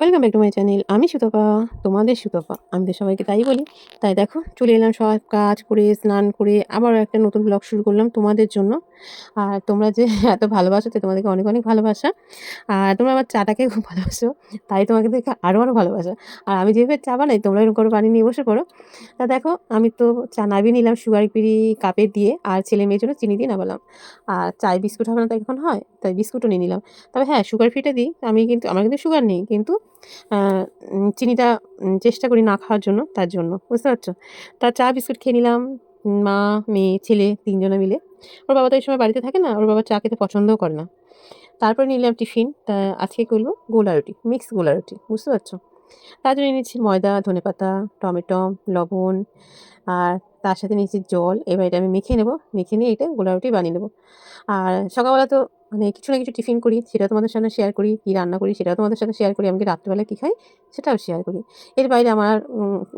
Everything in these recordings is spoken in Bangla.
Welcome back to my channel আমি সুতপা, তোমাদের সুতপা। আমি তো সবাইকে তাই বলি। তাই দেখো, চলে এলাম সব কাজ করে, স্নান করে আবার একটা নতুন ব্লগ শুরু করলাম তোমাদের জন্য। আর তোমরা যে এত ভালোবাসো তো তোমাদেরকে অনেক অনেক ভালোবাসা। আর তোমরা আমার চাটাকে খুব ভালোবাসো, তাই তোমাকে দেখে আরও আরও ভালোবাসা। আর আমি যেভাবে চা বানাই, তোমরা এরকম করে বানিয়ে নিয়ে বসে পড়ো। তা দেখো, আমি তো চা নাবিয়ে নিলাম সুগার পিড়ি কাপে দিয়ে, আর ছেলে মেয়ের জন্য চিনি দিয়ে নামালাম। আর চায় বিস্কুট হবে না তো এখন হয়, তাই বিস্কুটও নিয়ে নিলাম। তবে হ্যাঁ সুগার ফ্রিটা দিই, আমি কিন্তু, আমার কিন্তু সুগার নেই, কিন্তু চিনিটা চেষ্টা করি না খাওয়ার জন্য, তার জন্য। বুঝতে পারছ? তা চা, বিস্কুট খেয়ে নিলাম মা, মেয়ে, ছেলে, তিনজনে মিলে। ওর বাবা তো এই সময় বাড়িতে থাকে না, ওর বাবা চা খেতে পছন্দও করে না। তারপরে নিলাম টিফিন, তা আজকে করব গোলা রুটি মিক্স গোলা রুটি, বুঝতে পারছ? তার জন্য নিয়েছি ময়দা ধনেপাতা টমেটো, লবণ, আর তার সাথে নিয়েছি জল। এবার এটা আমি মেখে নেব, মেখে নিয়ে এটা গোলা রুটি বানিয়ে নেব। আর সকালবেলা তো মানে কিছু না কিছু টিফিন করি, সেটাও তোমাদের সাথে শেয়ার করি, কী রান্না করি সেটাও তোমাদের সাথে শেয়ার করি আমি রাত্রিবেলা কী খাই সেটাও শেয়ার করি। এর বাইরে আমার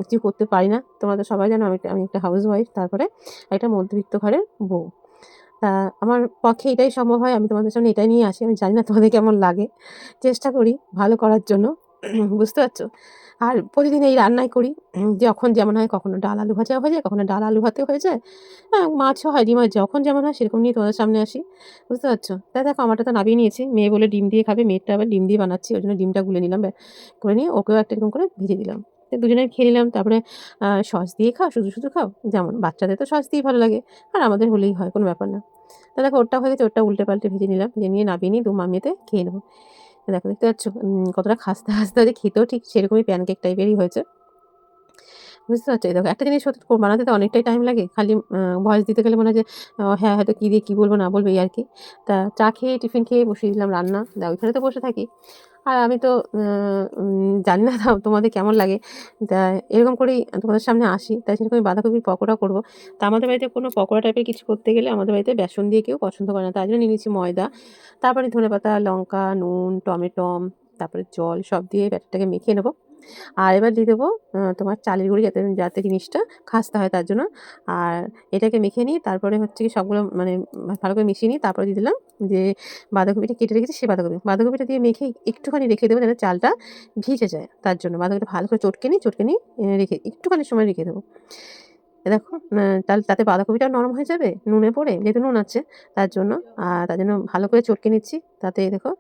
কিছু করতে পারি না। তোমরা তো সবাই জানো আমি আমি একটা হাউস ওয়াইফ তারপরে একটা মধ্যবিত্ত ঘরের বউ। তা আমার পক্ষে এটাই সম্ভব হয়, আমি তোমাদের সামনে এটাই নিয়ে আসি, আমি জানি না তোমাদের কেমন লাগে। চেষ্টা করি ভালো করার জন্য, বুঝতে পারছ? আর প্রতিদিন এই রান্নাই করি। যখন যেমন হয় কখনো ডাল আলু ভাজা হয়ে যায়, কখনো ডাল আলু ভাতেও হয়ে যায়। হ্যাঁ মাছও হয়, ডিম যখন যেমন হয় সেরকম নিয়ে তোমাদের সামনে আসি। বুঝতে পারছ? তাই দেখো, আমারটা তো নামিয়ে নিয়েছি। মেয়ে বলে ডিম দিয়ে খাবে, মেয়েরটা আবার ডিম দিয়ে বানাচ্ছি, ওই জন্য ডিমটা গুলে নিলাম করে নিয়ে ওকেও একটা এরকম করে ভেজে দিলাম। দুজনে খেয়ে নিলাম, তারপরে সস দিয়ে খাও, শুধু শুধু খাও, যেমন বাচ্চাদের তো সস দিয়েই ভালো লাগে, আর আমাদের হলেই হয়, কোনো ব্যাপার না। তা দেখো, ওরটা হয়ে গেছে, ওরটা উল্টে পাল্টে ভেজে নিলাম, ভেজে নিয়ে নামিয়ে নিয়ে দু মামিয়েতে খেয়ে নেব। দেখো, দেখতে পাচ্ছ? কতটা খাস্তে খাস্তা যে খেতেও ঠিক সেরকমই প্যানকেক টাইপেরই হয়েছে। বুঝতে পারছ? দেখো, একটা জিনিস সত্যি বানাতে তো অনেকটাই টাইম লাগে। খালি ভয়েস দিতে গেলে মনে হয় যে হ্যাঁ হয়তো কী দিয়ে কী বলব না বলব এই আর কি। তা চা খেয়ে টিফিন খেয়ে বসিয়ে দিলাম রান্না। দা ওইখানে তো বসে থাকি। আর আমি তো জানি না তোমাদের কেমন লাগে। তা এরকম করেই তোমাদের সামনে আসি। তাই সেরকম আমি বাঁধাকপির পকোড়া করব। তা আমাদের বাড়িতে কোনো পকোড়া টাইপের কিছু করতে গেলে আমাদের বাড়িতে বেসন দিয়ে কেউ পছন্দ করে না। তার জন্য নিয়ে নিয়েছি ময়দা। তারপরে ধনেপাতা, লঙ্কা, নুন, টমেটো, তারপরে জল সব দিয়ে ব্যাটারটাকে মেখে নেব। আর এবার দিয়ে দেবো তোমার চালের গুঁড়ি যাতে যাতে জিনিসটা খাস্তা হয় তার জন্য। আর এটাকে মেখে নিই তারপরে হচ্ছে কি সবগুলো মানে ভালো করে মিশিয়ে নিই তারপরে দিয়ে দিলাম যে বাঁধাকপিটা কেটে রেখেছি সেই বাঁধাকপি। বাঁধাকপিটা দিয়ে মেখে একটুখানি রেখে দেবো যাতে চালটা ভিজে যায় তার জন্য। বাঁধাকপিটা ভালো করে চটকে নিই চটকে নিই রেখে একটুখানি সময় রেখে দেবো। দেখো তাহলে তাতে বাঁধাকপিটাও নরম হয়ে যাবে, নুনে পড়ে, যেহেতু নুন আছে, তার জন্য, আর তার জন্য ভালো করে চটকে নিচ্ছি, তাতে দেখো,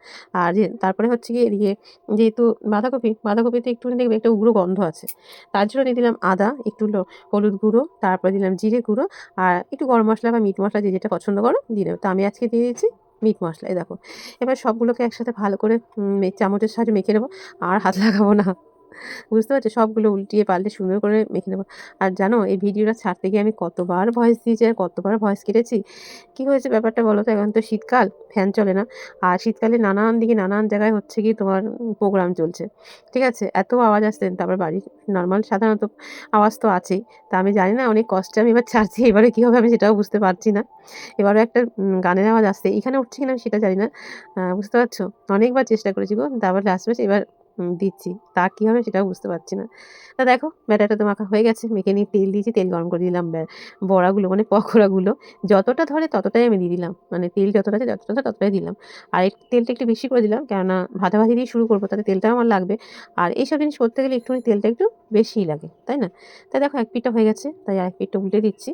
আর যে, তারপরে হচ্ছে গিয়ে এদিকে যেহেতু বাঁধাকপি, বাঁধাকপিতে একটুখানি দেখবে একটা উগ্র গন্ধ আছে, তার জন্য দিয়ে দিলাম আদা, একটু হলুদ গুঁড়ো, তারপরে দিলাম জিরে গুঁড়ো, আর একটু গরম মশলা বা মিট মশলা যে যেটা পছন্দ করো, দিয়ে দেবো। তো আমি আজকে দিয়ে দিয়েছি মিট মশলা এই দেখো। এবার সবগুলোকে একসাথে ভালো করে চামচের সাহায্যে মেখে নেব, আর হাত লাগাবো না। বুঝতে পারছ? সবগুলো উল্টিয়ে পাল্টে সুন্দর করে মেখে নেব। আর জানো, এই ভিডিওটা ছাড়তে গিয়ে আমি কতবার ভয়েস দিয়েছি আর কতবার ভয়েস কেটেছি? কী হয়েছে ব্যাপারটা বলো তো? এখন তো শীতকাল ফ্যান চলে না। আর শীতকালে নানান দিকে নানান জায়গায় হচ্ছে কি তোমার প্রোগ্রাম চলছে। ঠিক আছে? এত আওয়াজ আসছে, তারপর বাড়ির নর্মাল সাধারণত আওয়াজ তো আছেই। তা আমি জানি না, অনেক কষ্টে আমি এবার ছাড়ছি। এবারে কী হবে আমি সেটাও বুঝতে পারছি না। এবারও একটা গানের আওয়াজ আসছে। এখানে উঠছে কিনা আমি সেটা জানি না। বুঝতে পারছ? অনেকবার চেষ্টা করেছি গো। তারপর লাস্ট এবার দিচ্ছি। তা কী হবে সেটাও বুঝতে পারছি না। তা দেখো, ব্যাটারটা তো মাখা হয়ে গেছে। মেখে নিয়ে তেল দিয়েছি, তেল গরম করে দিলাম। বড়াগুলো মানে পকোড়াগুলো যতটা ধরে ততটাই আমি দিয়ে দিলাম। মানে তেল যতটা আছে যতটা ধরে ততটাই দিলাম। আর তেলটা একটু বেশি করে দিলাম, কেননা ভাজাভাজি দিয়ে শুরু করব, তাতে তেলটাও আমার লাগবে। আর এইসব জিনিস করতে গেলে একটুখানি তেলটা একটু বেশিই লাগে, তাই না? তাই দেখো, এক পিঠটা হয়ে গেছে, তাই আর এক পিঠটা উল্টে দিচ্ছি।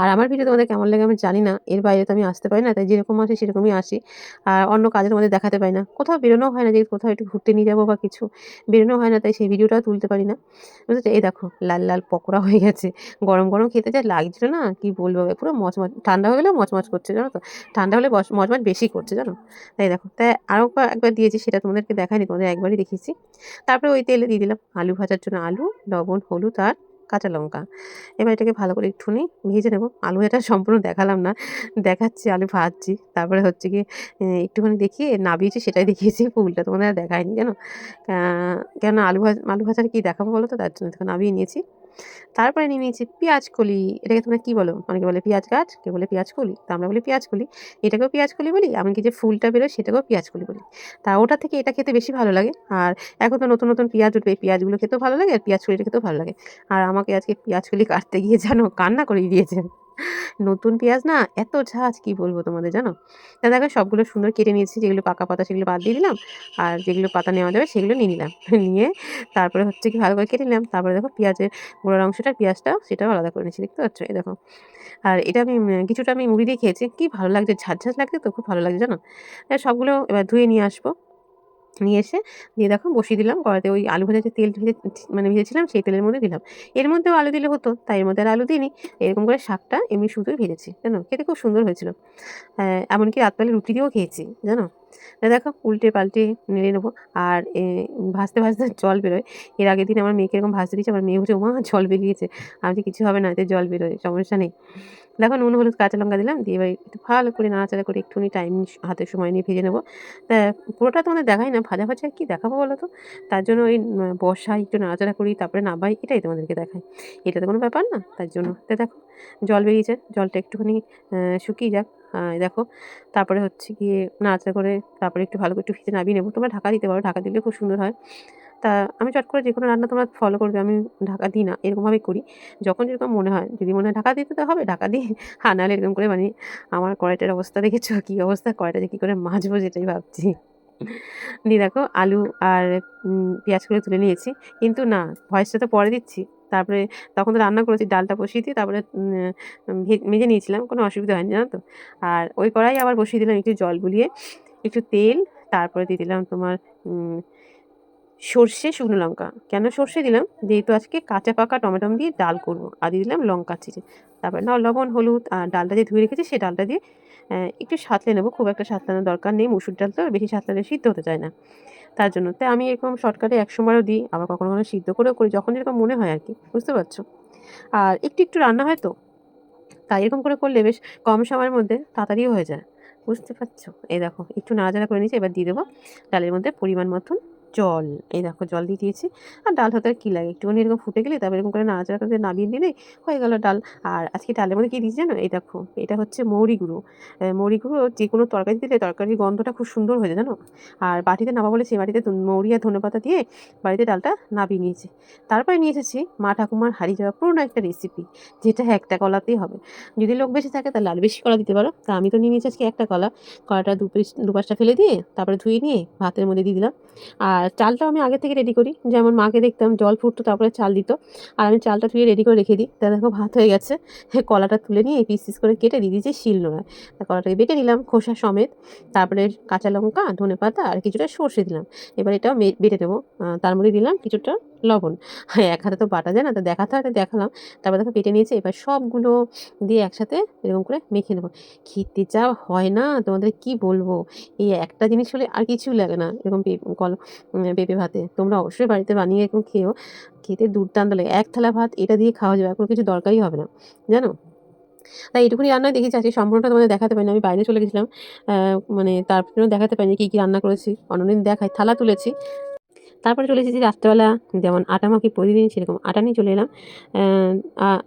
আর আমার ভিডিও তোমাদের কেমন লাগে আমি জানি না, এর বাইরে তো আমি আসতে পারি না, তাই যেরকম আসি সেরকমই আসি। আর অন্য কাজে তোমাদের দেখাতে পারি না। কোথাও বেরোনো হয় না যে কোথাও একটু ঘুরতে নিয়ে যাব বা কিছু বেরোনো হয় না, তাই সেই ভিডিওটাও তুলতে পারি না। বুঝেছ? এই দেখো, লাল লাল পকোড়া হয়ে গেছে। গরম গরম খেতে যা লাগছিল না, কি বলব পুরো মচমচ, ঠান্ডা হয়ে গেলেও মচমচ করছে, জানো তো? ঠান্ডা হলে মচমচ বেশি করছে, জানো? তাই দেখো, তাই আরও একবার দিয়েছি, সেটা তোমাদেরকে দেখায়নি তোমাদের একবারই দেখিয়েছি। তারপরে ওই তেলে দিয়ে দিলাম আলু ভাজার জন্য আলু, লবণ, হলুদ আর কাঁচা লঙ্কা। এবার এটাকে ভালো করে একটুখানি ভেজে নেব। আলু এটা সম্পূর্ণ দেখালাম না, দেখাচ্ছি, আলু ভাজছি। তারপরে হচ্ছে কি একটুখানি দেখিয়ে নাবিয়েছি, সেটাই দেখিয়েছি, ফুলটা তোমাদের আর দেখায়নি, জানো? কেন আলু ভাজ, আলু ভাজার কী দেখাবো বলো তো? তার জন্য নাবিয়ে নিয়েছি। তারপরে নিয়ে নিয়েছি পেঁয়াজ কলি। এটাকে তোমরা কী বলো? অনেকে বলে পেঁয়াজ গাছ, কেউ বলে পেঁয়াজ কলি। তা আমরা বলি পেঁয়াজ কলি। এটাকেও পেঁয়াজ কলি বলি কি যে ফুলটা বেরোয় সেটাকেও পেঁয়াজ কলি বলি। তা ওটা থেকে এটা খেতে বেশি ভালো লাগে। আর এখন তো নতুন নতুন পেঁয়াজ উঠবে। পেঁয়াজগুলো খেতেও ভালো লাগে আর পেঁয়াজ কলিটা খেতেও ভালো লাগে। আর আমাকে আজকে পেঁয়াজ কলি কাটতে গিয়ে যেন কান্না করে দিয়েছে নতুন পেঁয়াজ না এত ঝাঁজ, কি বলব তোমাদের জানো? তা দেখো সবগুলো সুন্দর কেটে নিয়েছি, যেগুলো পাকা পাতা সেগুলো বাদ দিয়ে দিলাম, আর যেগুলো পাতা নেওয়া যাবে সেগুলো নিয়ে নিলাম। নিয়ে তারপরে হচ্ছে কি ভালো করে কেটে নিলাম, তারপরে দেখো পেঁয়াজের গোড়ার অংশটা, পেঁয়াজটা সেটাও আলাদা করে নিয়েছি, দেখতে পাচ্ছ? এই দেখো। আর এটা আমি কিছুটা আমি মুড়ি দিয়ে খেয়েছি, কি ভালো লাগছে ঝাঁঝ ঝাঁঝ লাগছে তো, খুব ভালো লাগছে জানো? সবগুলো এবার ধুয়ে নিয়ে আসব। নিয়ে এসে দিয়ে দেখো বসিয়ে দিলাম। কড়াতে ওই আলু ভাজা যে তেল ভেজে মানে ভেজেছিলাম সেই তেলের মধ্যে দিলাম। এর মধ্যেও আলু দিলে হতো তাই এর মধ্যে আর আলু দিইনি। এরকম করে শাকটা এমনি শুধুই ভেজেছি জানো? খেতে খুব সুন্দর হয়েছিল। হ্যাঁ, এমনকি রাতবেলা রুটি দিয়েও খেয়েছি জানো? দেখো, উল্টে পাল্টে নেড়ে নেব। আর ভাজতে ভাজতে জল বেরোয়। এর আগের দিন আমার মেয়েকে এরকম ভাজতে দিয়েছে, আমার মেয়ে বলছে মা জল বেরিয়েছে। আমি কিছু হবে না, এতে জল বেরোয়, সমস্যা নেই। দেখো, নুন, হলুদ, কাঁচা লঙ্কা দিলাম, দিয়ে এবার একটু ভালো করে নাড়াচাড়া করে একটুখানি টাইম হাতে সময় নিয়ে ভেজে নেব। তা, পুরোটা তোমাদের দেখাই না, ভাজা ভাজা কি দেখাবো বলো তো? তার জন্য ওই বসাই একটু নাড়াচাড়া করি, তারপরে নাবাই, এটাই তোমাদেরকে দেখাই। এটা তো কোনো ব্যাপার না, তার জন্য। তা দেখো, জল বেরিয়েছে, জলটা একটুখানি শুকিয়ে যাক। দেখো। তারপরে হচ্ছে গিয়ে নাচা করে তারপরে একটু ভালো করে একটু ভিজে নামিয়ে নেব। তোমরা ঢাকা দিতে পারো ঢাকা দিলে খুব সুন্দর হয়। তা আমি চট করে যে কোনো রান্না তোমরা ফলো করবে আমি ঢাকা দিই না এরকমভাবেই করি। যখন যেরকম মনে হয় যদি মনে হয় ঢাকা দিতে তো হবে ঢাকা দিয়ে হ্যাঁ নাহলে এরকম করে মানে আমার কড়াইটার অবস্থা দেখেছ? কী অবস্থা? কড়াইটা যে কী করে মাজবো যেটাই ভাবছি। দিয়ে দেখো আলু আর উম, পেঁয়াজ করে তুলে নিয়েছি। কিন্তু না ভয়েসটা তো পরে দিচ্ছি। তারপরে তখন তো রান্না করেছি ডালটা বসিয়ে দিয়ে তারপরে উম, ভে- মেজে নিয়েছিলাম কোনো অসুবিধা হয়নি জানো তো। আর ওই কড়াই আবার বসিয়ে দিলাম একটু জল বুলিয়ে একটু তেল তারপরে দিয়ে দিলাম তোমার সর্ষে শুকনো লঙ্কা। কেন সর্ষে দিলাম? যেহেতু আজকে কাঁচা পাকা টমেটো দিয়ে ডাল করব আর দিয়ে দিলাম লঙ্কা চিড়ে। তারপরে না লবণ হলুদ আর ডালটা যে ধুয়ে রেখেছি সেই ডালটা দিয়ে একটু সাঁতলে নেব খুব একটা সাঁতলানোর দরকার নেই মুসুর ডাল তো বেশি সাঁতলালে সিদ্ধ হতে চায় না। তার জন্য। তাই আমি এরকম শর্টকাটে এক সময়ও দিই, আবার কখনো কখনো সিদ্ধ করেও করি, যখন যেরকম মনে হয় আর কি, বুঝতে পারছ? আর একটু একটু রান্না হয় তো? তাই এরকম করে করলে বেশ কম সময়ের মধ্যে তাড়াতাড়িও হয়ে যায়, বুঝতে পারছ? এই দেখো, একটু নাড়াচাড়া করে নিয়েছি, এবার দিয়ে দেবো ডালের মধ্যে পরিমাণ মতন জল, এই দেখো জল দিয়ে দিয়েছি। আর ডাল হতে আর কী লাগে? একটুখানি এরকম ফুটে গেলে তারপর এরকম করে নাড়াচাড়া করে নামিয়ে দিলেই হয়ে গেল ডাল। আর আজকে ডালের মধ্যে কী দিয়েছি জানো? এই দেখো, এটা হচ্ছে মৌরি গুঁড়ো। মৌরি গুঁড়ো যে কোনো তরকারি দিলে তরকারির গন্ধটা খুব সুন্দর হয়ে যায় জানো? আর বাটিতে নামা বলে সেই বাটিতে মৌরি আর ধনে পাতা দিয়ে বাড়িতে ডালটা নামিয়ে নিয়েছি। তারপরে নিয়ে এসেছি মা ঠাকুমার হারিয়ে যাওয়া পুরোনো একটা রেসিপি যেটা একটা কলাতেই হবে। যদি লোক বেশি থাকে তাহলে আরও বেশি কলা দিতে পারো। তা আমি তো নিয়ে নিয়েছি আজকে একটা কলা। কলাটা দু পিস দু পাঁচটা ফেলে দিয়ে তারপরে ধুয়ে নিয়ে ভাতের মধ্যে দিয়ে দিলাম। আর চালটাও আমি আগে থেকে রেডি করি। যেমন মাকে দেখতাম জল ফুটতো, তারপরে চাল দিত। আর আমি চালটা তুলে রেডি করে রেখে দিই। তা দেখো ভাত হয়ে গেছে। কলাটা তুলে নিয়ে পিস পিস করে কেটে দিয়ে দিয়েছি শিল নোড়ায়। কলাটাকে বেটে নিলাম খোসা সমেত। তারপরে কাঁচা লঙ্কা ধনে পাতা আর কিছুটা সর্ষে দিলাম। এবার এটাও বেটে দেবো। তার মধ্যে দিলাম কিছুটা লবণ। হ্যাঁ এক হাতে তো বাটা যায় না, তো দেখাতে হয় দেখালাম। তারপর দেখো পেটে নিয়েছে, এবার সবগুলো দিয়ে একসাথে এরকম করে মেখে নেব। খেতে যা হয় না, তোমাদের কি বলব? এই একটা জিনিস হলে আর কিছু লাগে না, এরকম কল পেঁপে ভাতে। তোমরা অবশ্যই বাড়িতে বানিয়ে এরকম খেয়েও খেতে দুর্দান্ত লাগে। এক থালা ভাত এটা দিয়ে খাওয়া যাবে কোনো কিছু দরকারই হবে না, জানো? তাই এইটুকুনি রান্নায় দেখেছি, আজকে সম্পূর্ণটা তোমাদের দেখাতে পারিনি, আমি বাইরে চলে গেছিলাম। মানে তার জন্য দেখাতে পারিনি কী কী রান্না করেছি। অন্যদিন দেখাই, থালা তুলেছি। তারপরে চলে এসেছি রাত্রেবেলা, যেমন আটা মাখি প্রতিদিন সেরকম আটা নিয়ে চলে এলাম।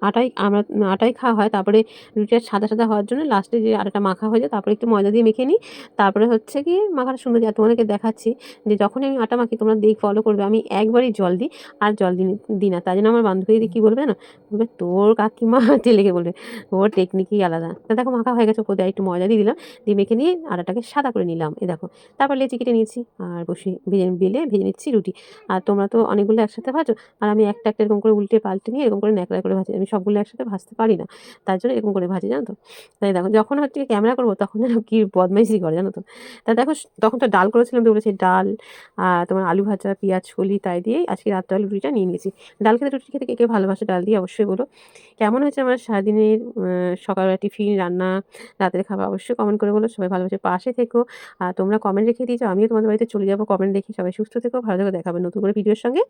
আটাই আমরা, আটাই খাওয়া হয়, তারপরে রুটিটা সাদা সাদা হওয়ার জন্য লাস্টে যে আটাটা মাখা হয়ে যায়, তারপরে একটু ময়দা দিয়ে মেখে নিই। তারপরে হচ্ছে কি মাখাটা সুন্দর যায়, তোমাদেরকে দেখাচ্ছি যে যখনই আমি আটা মাখি তোমরা দেখ ফলো করবে, আমি একবারই জল দিই আর জল দিই দিই না। তাই জন্য আমার বান্ধবী কী বলবে না বলবে, তোর কাকিমা ছেলেকে বলবে, ওর টেকনিকই আলাদা। তা দেখো মাখা হয়ে গেছে, ওপর একটু ময়দা দিয়ে দিলাম, দিয়ে মেখে নিয়ে আটাটাকে সাদা করে নিলাম। এ দেখো, তারপর লেচি কেটে নিয়েছি, আর বসে ভেজে, বেলে ভেজে নিচ্ছি রুটি। আর তোমরা তো অনেকগুলো একসাথে ভাজো, আর আমি একটা একটা এরকম করে উল্টে পাল্টে নিয়ে এরকম করে ন্যাকড়া করে ভাজি। আমি সবগুলো একসাথে ভাজতে পারি না, তার জন্য এরকম করে ভাজি, জানো তো? তাই দেখো, যখন হচ্ছে ক্যামেরা করব, তখন যেন কি বদমাইশি করে, জানো তো? তা দেখো, তখন তো ডাল করেছিলাম, তো বলেছি ডাল, আর তোমার আলু ভাজা, পেঁয়াজ, কলি, তাই দিয়েই আজকে রাত্রে আলু রুটিটা নিয়ে নিয়েছি। ডাল খেতে, রুটি খেতে কে কে ভালোবাসে ডাল দিয়ে অবশ্যই বলো। কেমন হয়েছে আমার সারাদিনের সকালবেলা টিফিন, রান্না, রাতের খাবার অবশ্যই কমেন্ট করে বলো। সবাই ভালোবাসে পাশে থেকো। আর তোমরা কমেন্ট রেখে দিয়েছ আমিও তোমাদের বাড়িতে চলে যাব। কমেন্ট দেখি সবাই সুস্থ থেকো, ভালো থেকো দেখাবে নতুন করে ভিডিওর সঙ্গে।